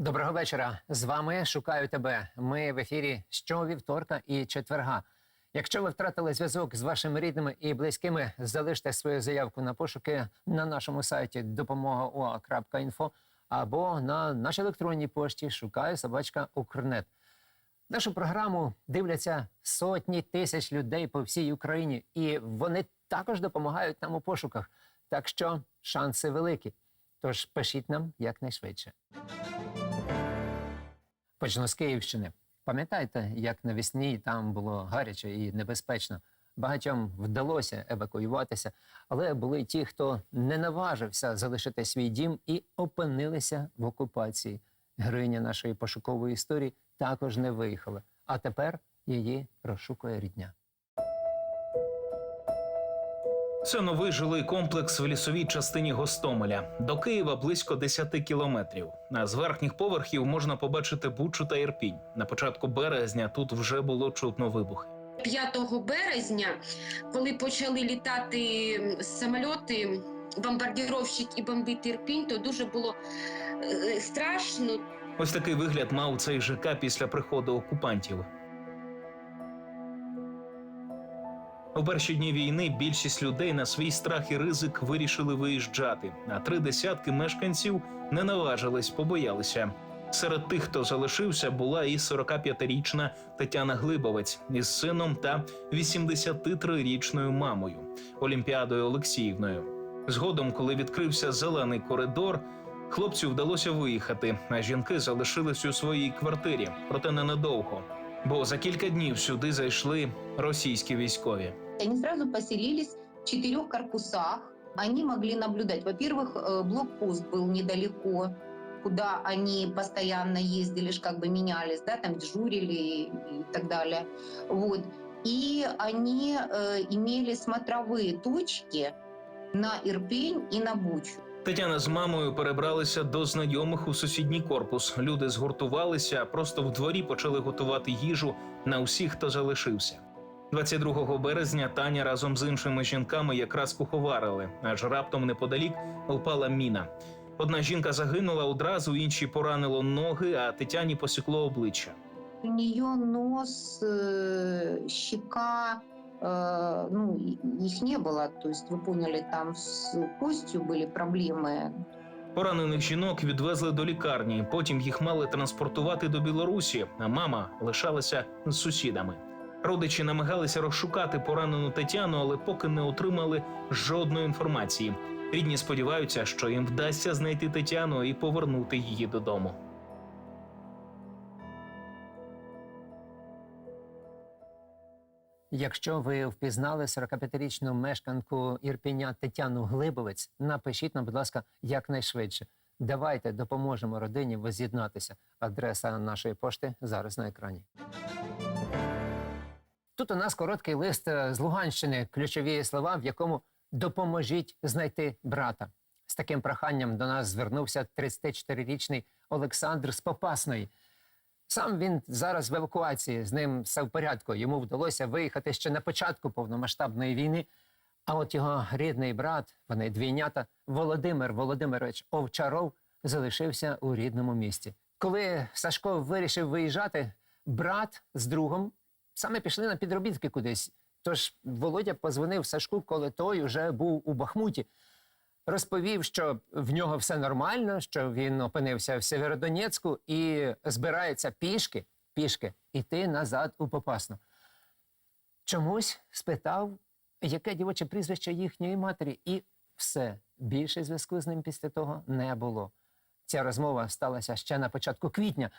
Доброго вечора. З вами шукаю тебе. Ми в ефірі щовівторка і четверга. Якщо ви втратили зв'язок з вашими рідними і близькими, залиште свою заявку на пошуки на нашому сайті допомога.ua.info або на нашій електронній пошті шукаю собачка Укрнет. Нашу програму дивляться сотні тисяч людей по всій Україні, і вони також допомагають нам у пошуках. Так що шанси великі. Тож пишіть нам якнайшвидше. Почну з Київщини. Пам'ятаєте, як навесні там було гаряче і небезпечно? Багатьом вдалося евакуюватися, але були ті, хто не наважився залишити свій дім і опинилися в окупації. Героїня нашої пошукової історії також не виїхала, а тепер її розшукує рідня. Це новий жилий комплекс в лісовій частині Гостомеля. До Києва близько 10 кілометрів. А з верхніх поверхів можна побачити Бучу та Ірпінь. На початку березня тут вже було чутно вибухи. 5 березня, коли почали літати самольоти, бомбардировщик і бомбити Ірпінь, то дуже було е, страшно. Ось такий вигляд мав цей ЖК після приходу окупантів. У перші дні війни більшість людей на свій страх і ризик вирішили виїжджати, а три десятки мешканців не наважились, побоялися. Серед тих, хто залишився, була і 45-річна Тетяна Глибовець із сином та 83-річною мамою Олімпіадою Олексіївною. Згодом, коли відкрився зелений коридор, хлопцю вдалося виїхати, а жінки залишились у своїй квартирі, проте ненадовго. Бо за кілька днів сюди зайшли російські військові. Они сразу поселились в четырех корпусах. Они могли наблюдать. Во-первых, э, блокпост был недалеко, куда они постоянно ездили, ж как бы менялись, да, там дежурили и, и так далее. Вот. И они э, имели смотровые точки на Ирпень и на Бучу. Тетяна з мамою перебралися до знайомих у сусідній корпус. Люди згуртувалися, просто в дворі почали готувати їжу на усіх, хто залишився. 22 березня Таня разом з іншими жінками якраз куховарили, аж раптом неподалік впала міна. Одна жінка загинула одразу, інші поранило ноги, а Тетяні посікло обличчя. У нее нос, э, щека, э, ну, и- их не было. То есть, вы поняли, там с костью были проблемы. Поранених жінок відвезли до лікарні. Потім їх мали транспортувати до Білорусі, а мама лишалася з сусідами. Родичі намагалися розшукати поранену Тетяну, але поки не отримали жодної інформації. Рідні сподіваються, що їм вдасться знайти Тетяну і повернути її додому. Якщо ви впізнали 45-річну мешканку Ірпіня Тетяну Глибовець, напишіть нам, будь ласка, якнайшвидше. Давайте допоможемо родині воз'єднатися. Адреса нашої пошти зараз на екрані. Тут у нас короткий лист е, з Луганщини, ключові слова, в якому допоможіть знайти брата. З таким проханням до нас звернувся 34-річний Олександр з Попасної. Сам він зараз в евакуації, з ним все в порядку. Йому вдалося виїхати ще на початку повномасштабної війни. А от його рідний брат, вони двійнята, Володимир Володимирович Овчаров, залишився у рідному місті. Коли Сашко вирішив виїжджати, брат з другом саме пішли на підробітки кудись. Тож Володя позвонив Сашку, коли той уже був у Бахмуті. Розповів, що в нього все нормально, що він опинився в Сєвєродонецьку і збирається пішки, пішки іти назад у Попасну. Чомусь спитав, яке дівоче прізвище їхньої матері, і все. Більше зв'язку з ним після того не було. Ця розмова сталася ще на початку квітня.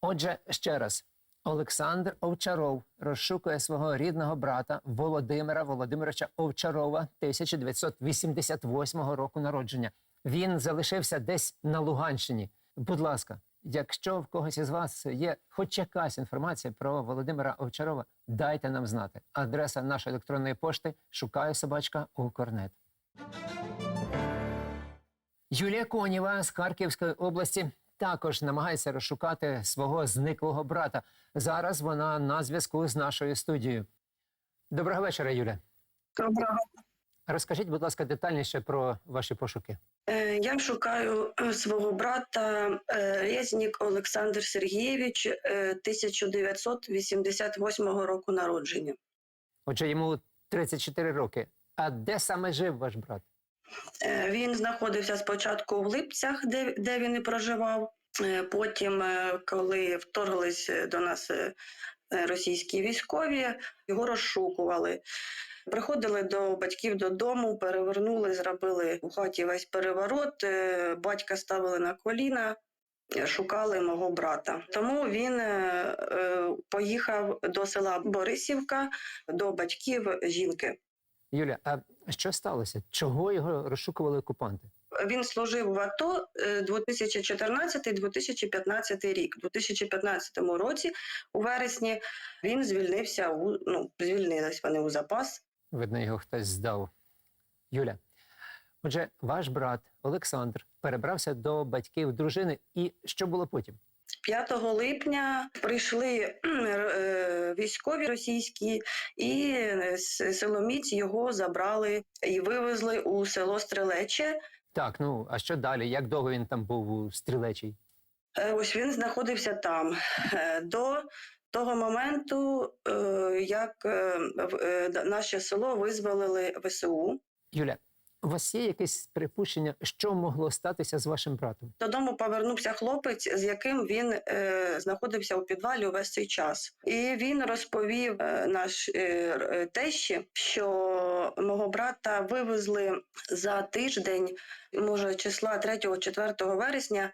Отже, ще раз, Олександр Овчаров розшукує свого рідного брата Володимира Володимировича Овчарова 1988 року народження. Він залишився десь на Луганщині. Будь ласка, якщо в когось із вас є хоч якась інформація про Володимира Овчарова, дайте нам знати. Адреса нашої електронної пошти шукаю собачка Укрнет. Юлія Конєва з Харківської області також намагається розшукати свого зниклого брата. Зараз вона на зв'язку з нашою студією. Доброго вечора, Юля. Доброго. розкажіть, будь ласка, детальніше про ваші пошуки. Е, Я шукаю е, свого брата е, Резнік Олександр Сергійович е, 1988 року народження. Отже, йому 34 роки. А де саме жив ваш брат? Е, Він знаходився спочатку в Липцях, де, де він і проживав. Е, Потім, е, коли вторглись до нас російські військові, його розшукували. Приходили до батьків додому, перевернули, зробили у хаті весь переворот. Батька ставили на коліна, шукали мого брата. Тому він поїхав до села Борисівка до батьків жінки. Юля, а що сталося? Чого його розшукували окупанти? Він служив в АТО е, 2014-2015 рік. У 2015 році, у вересні, він звільнився у ну, звільнились вони у запас. Видно, його хтось здав. Юля. Отже, ваш брат Олександр перебрався до батьків дружини. І що було потім? 5 липня прийшли е, військові російські, і е, силоміць його забрали і вивезли у село Стрелече. Так, ну а що далі? Як довго він там був у стрілечій? Е, Ось він знаходився там е, до того моменту, як наше село визволили ВСУ. Юля, у вас є якесь припущення, що могло статися з вашим братом? Додому повернувся хлопець, з яким він е, знаходився у підвалі увесь цей час. І він розповів е, наш е, е, тещі, що мого брата вивезли за тиждень, може, числа 3-4 вересня,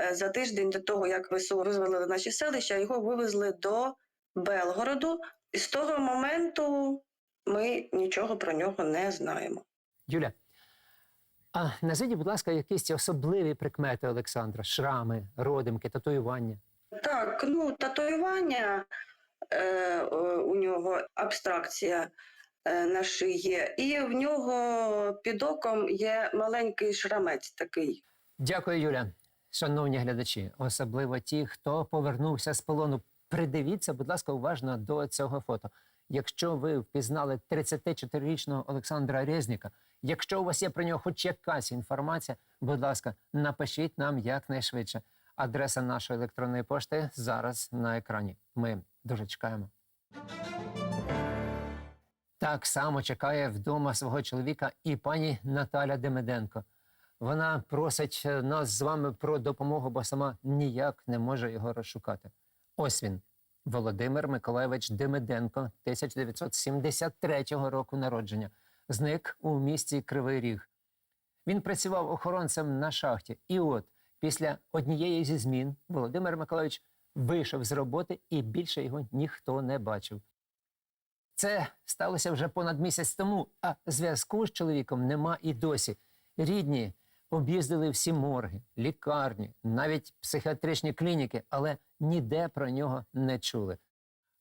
е, за тиждень до того, як ВСУ визволили наші селища, його вивезли до Белгороду. І з того моменту ми нічого про нього не знаємо. Юля, а назвіть, будь ласка, якісь особливі прикмети Олександра: шрами, родимки, татуювання. Так, ну татуювання е, е, у нього абстракція е, на шиї, і в нього під оком є маленький шрамець такий. Дякую, Юля. Шановні глядачі, особливо ті, хто повернувся з полону. Придивіться, будь ласка, уважно до цього фото. Якщо ви впізнали 34-річного Олександра Резніка, якщо у вас є про нього хоч якась інформація, будь ласка, напишіть нам якнайшвидше. Адреса нашої електронної пошти зараз на екрані. Ми дуже чекаємо. Так само чекає вдома свого чоловіка і пані Наталя Демиденко. Вона просить нас з вами про допомогу, бо сама ніяк не може його розшукати. Ось він, Володимир Миколайович Демиденко, 1973 року народження, зник у місті Кривий Ріг. Він працював охоронцем на шахті. І от, після однієї зі змін, Володимир Миколайович вийшов з роботи і більше його ніхто не бачив. Це сталося вже понад місяць тому, а зв'язку з чоловіком нема і досі. Рідні об'їздили всі морги, лікарні, навіть психіатричні клініки, але ніде про нього не чули.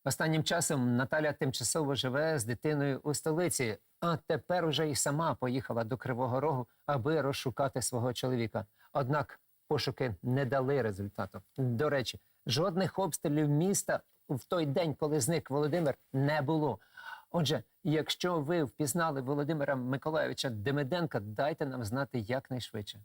Останнім часом Наталя тимчасово живе з дитиною у столиці, а тепер уже й сама поїхала до Кривого Рогу, аби розшукати свого чоловіка. Однак пошуки не дали результату. До речі, жодних обстрілів міста в той день, коли зник Володимир, не було. Отже, якщо ви впізнали Володимира Миколайовича Демиденка, дайте нам знати якнайшвидше.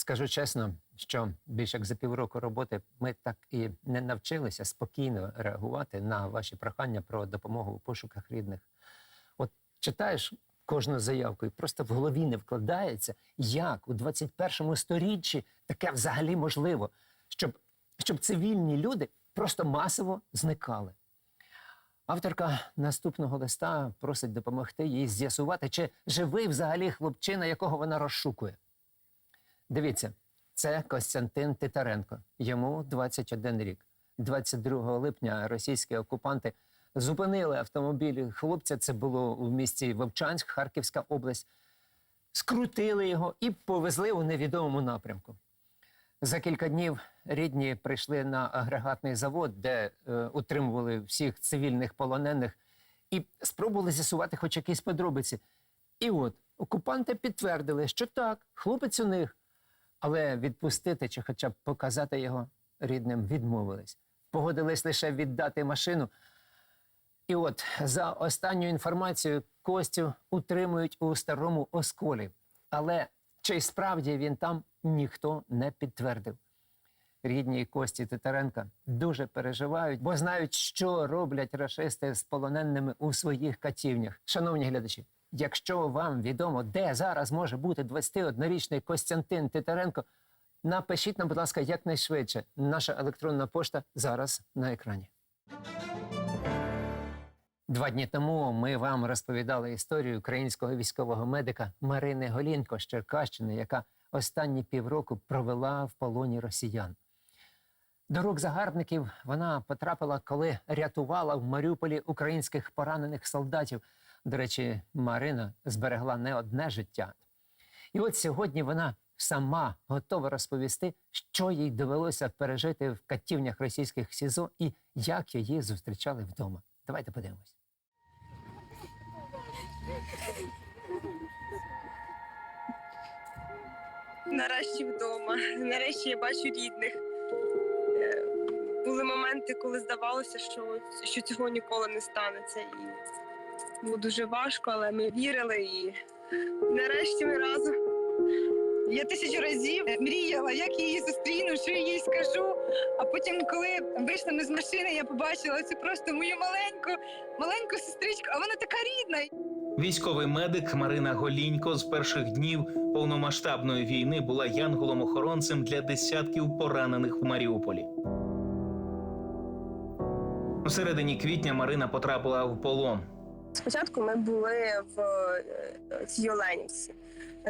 Скажу чесно, що більше як за півроку роботи ми так і не навчилися спокійно реагувати на ваші прохання про допомогу у пошуках рідних. От читаєш кожну заявку, і просто в голові не вкладається, як у 21 сторіччі таке взагалі можливо, щоб, щоб цивільні люди просто масово зникали. Авторка наступного листа просить допомогти їй з'ясувати, чи живий взагалі хлопчина, якого вона розшукує. Дивіться, це Костянтин Титаренко. Йому 21 рік. 22 липня російські окупанти зупинили автомобіль хлопця. Це було у місті Вовчанськ, Харківська область. Скрутили його і повезли у невідомому напрямку. За кілька днів рідні прийшли на агрегатний завод, де е, утримували всіх цивільних полонених, і спробували з'ясувати хоч якісь подробиці. І от окупанти підтвердили, що так, хлопець у них, але відпустити чи хоча б показати його рідним відмовились. Погодились лише віддати машину. І от за останньою інформацією, Костю утримують у старому осколі. Але чи справді він там ніхто не підтвердив. Рідні Кості Титаренка дуже переживають, бо знають, що роблять рашисти з полоненими у своїх катівнях. Шановні глядачі, якщо вам відомо, де зараз може бути 21-річний Костянтин Титаренко, напишіть нам, будь ласка, якнайшвидше. Наша електронна пошта зараз на екрані. Два дні тому ми вам розповідали історію українського військового медика Марини Голінко з Черкащини, яка останні півроку провела в полоні росіян. До рук загарбників вона потрапила, коли рятувала в Маріуполі українських поранених солдатів. До речі, Марина зберегла не одне життя. І от сьогодні вона сама готова розповісти, що їй довелося пережити в катівнях російських СІЗО і як її зустрічали вдома. Давайте подивимось. Нарешті вдома. Нарешті я бачу рідних. Е, Були моменти, коли здавалося, що, що цього ніколи не станеться. Було дуже важко, але ми вірили і нарешті ми разом. Я тисячу разів мріяла, як її зустріну, що їй скажу. А потім, коли вийшла ми з машини, я побачила цю просто мою маленьку, маленьку сестричку, а вона така рідна. Військовий медик Марина Голінько з перших днів повномасштабної війни була янголом-охоронцем для десятків поранених в Маріуполі. У середині квітня Марина потрапила в полон. Спочатку ми були в е, цій Оленівці.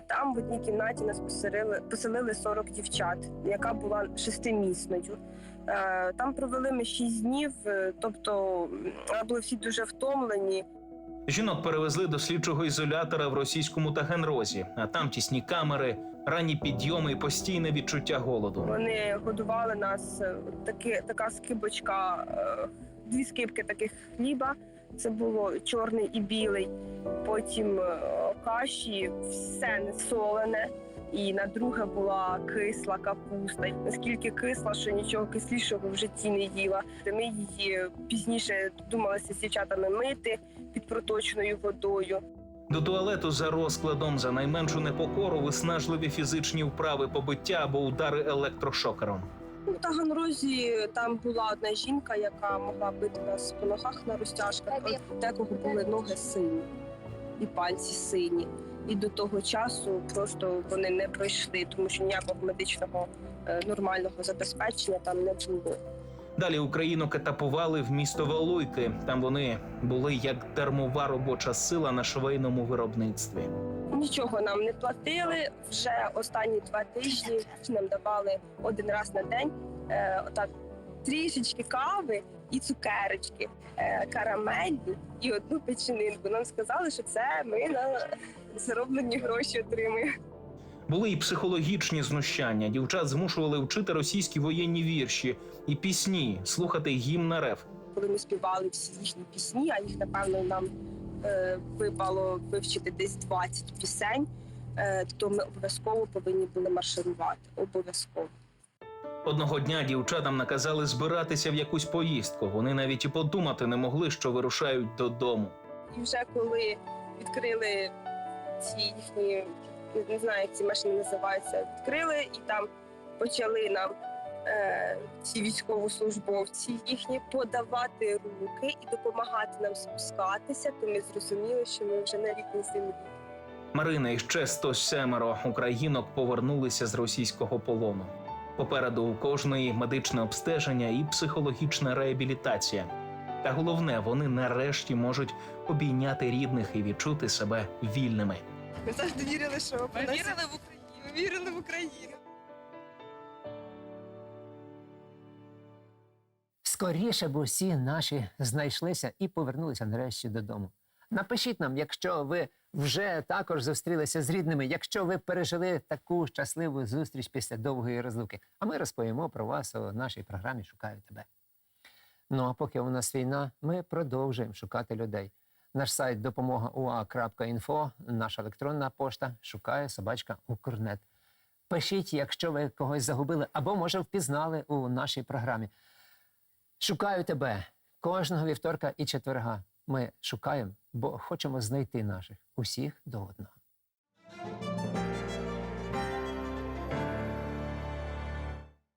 Там в одній кімнаті нас поселили, поселили 40 дівчат, яка була шестимісною. Е, Там провели ми 6 днів, е, тобто були всі дуже втомлені. Жінок перевезли до слідчого ізолятора в російському Таганрозі, а там тісні камери, ранні підйоми і постійне відчуття голоду. Вони годували нас таки, така скибочка, дві скибки таких хліба. Це було чорний і білий. Потім е, каші, все не солене. І на друге була кисла капуста. Наскільки кисла, що нічого кислішого в житті не їла. Ми її пізніше думалися з дівчатами мити під проточною водою. До туалету за розкладом за найменшу непокору виснажливі фізичні вправи побиття або удари електрошокером. У Таганрозі там була одна жінка, яка могла бити нас по ногах на розтяжках. У Декого були ноги сині і пальці сині. І до того часу просто вони не пройшли, тому що ніякого медичного е, нормального забезпечення там не було. Далі Україну катапували в місто Валуйки. Там вони були як дармова робоча сила на швейному виробництві. Нічого нам не платили. Вже останні два тижні нам давали один раз на день е, отак трішечки кави і цукерочки, е, карамельні і одну печенинку. Нам сказали, що це ми на зароблені гроші отримуємо. Були і психологічні знущання. Дівчат змушували вчити російські воєнні вірші і пісні, слухати гімн РФ. Коли ми співали всі їхні пісні, а їх напевно нам випало вивчити десь 20 пісень, е, то ми обов'язково повинні були марширувати. Обов'язково. Одного дня дівчатам наказали збиратися в якусь поїздку. Вони навіть і подумати не могли, що вирушають додому. І вже коли відкрили ці їхні, не знаю, як ці машини називаються, відкрили і там почали нам е, ці військовослужбовці їхні подавати руки і допомагати нам спускатися, то ми зрозуміли, що ми вже на рідній землі. Марина і ще 107 українок повернулися з російського полону. Попереду у кожної медичне обстеження і психологічна реабілітація. Та головне, вони нарешті можуть обійняти рідних і відчути себе вільними. Ми завжди вірили, що ми вірили в Україну. Ми вірили в Україну. Скоріше б усі наші знайшлися і повернулися нарешті додому. Напишіть нам, якщо ви вже також зустрілися з рідними, якщо ви пережили таку щасливу зустріч після довгої розлуки. А ми розповімо про вас у нашій програмі Шукаю тебе. Ну а поки у нас війна, ми продовжуємо шукати людей. Наш сайт допомога.ua.info, наша електронна пошта шукає собачка Укрнет. Пишіть, якщо ви когось загубили або, може, впізнали у нашій програмі. Шукаю тебе кожного вівторка і четверга. Ми шукаємо бо хочемо знайти наших усіх до одного.